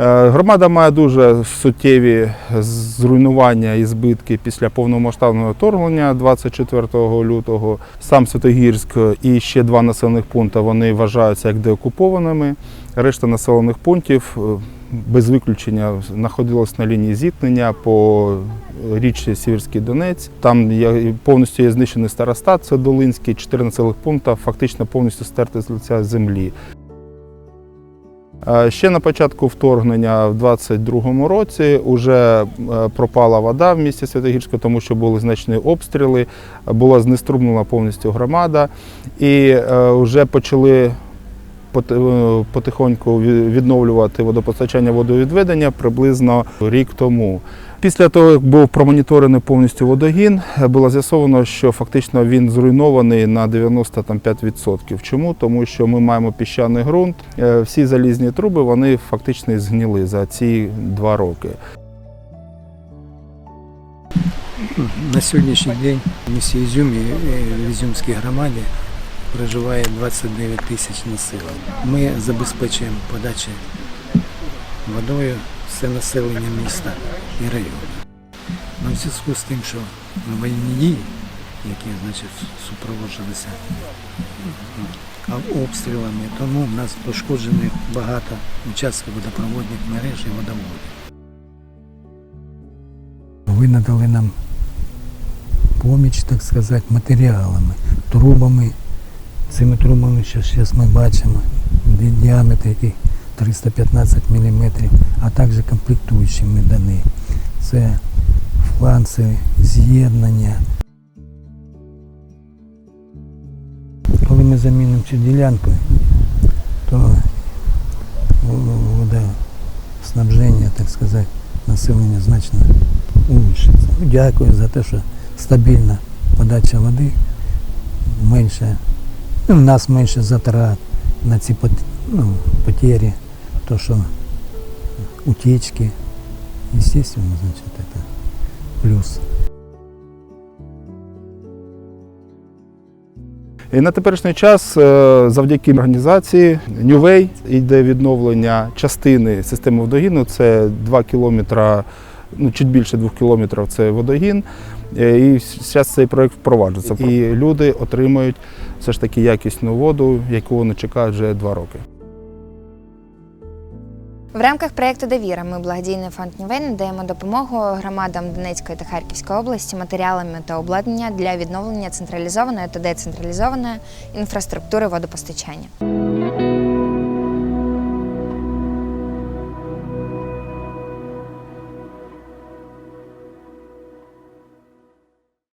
Е, Громада має дуже суттєві зруйнування і збитки після повномасштабного вторгнення 24 лютого. Сам Святогірськ і ще два населених пункти вони вважаються як деокупованими. Решта населених пунктів е, без виключення знаходилось на лінії зіткнення по річці Сіверський Донець. Там повністю є знищений старостат, це Долинський, чотири населених пункти фактично повністю стерти з лиця землі. Е, Ще на початку вторгнення в 22-му році вже пропала вода в місті Святогірську, тому що були значні обстріли, була знеструмлена повністю громада, і е, вже почали е, потихоньку відновлювати водопостачання водовідведення приблизно рік тому. Після того, як був промоніторений повністю водогін, було з'ясовано, що фактично він зруйнований на 95%. Чому? Тому що ми маємо піщаний ґрунт. Е, Всі залізні труби вони фактично і згнили за ці два роки. На сьогоднішній день в місті Ізюмі, е, в Ізюмській громаді проживає 29 тисяч населення. Ми забезпечуємо подачі водою все населення міста і району. Ну, в зв'язку з тим, що воєнні дії, які значить, супроводжувалися м, обстрілами, тому в нас пошкоджені багато участків водопроводних мереж і водоводів. Ви надали нам поміч, так сказати, матеріалами, трубами. Цими трубами, що зараз ми бачимо, діаметр який 315 мм, а також комплектуючими дані. Це фланці, з'єднання. Коли ми замінимо цю ділянку, то водоснабження, так сказати, населення значно улучшиться. Ну, Дякую за те, що стабільна подача води, менше, ну, в нас менше затрат на ці ну, то, що утечки, естественно, значит, это плюс. І на теперішній час е, завдяки організації New Way йде відновлення частини системи водогіну. Це 2 кілометри, ну чуть більше 2 кілометрів це водогін. Е, І зараз цей проект впроваджується. І люди отримують все ж таки якісну воду, яку вони чекають вже 2 роки. В рамках проєкту Довіра ми благодійний фонд Нівей надаємо допомогу громадам Донецької та Харківської області матеріалами та обладнання для відновлення централізованої та децентралізованої інфраструктури водопостачання.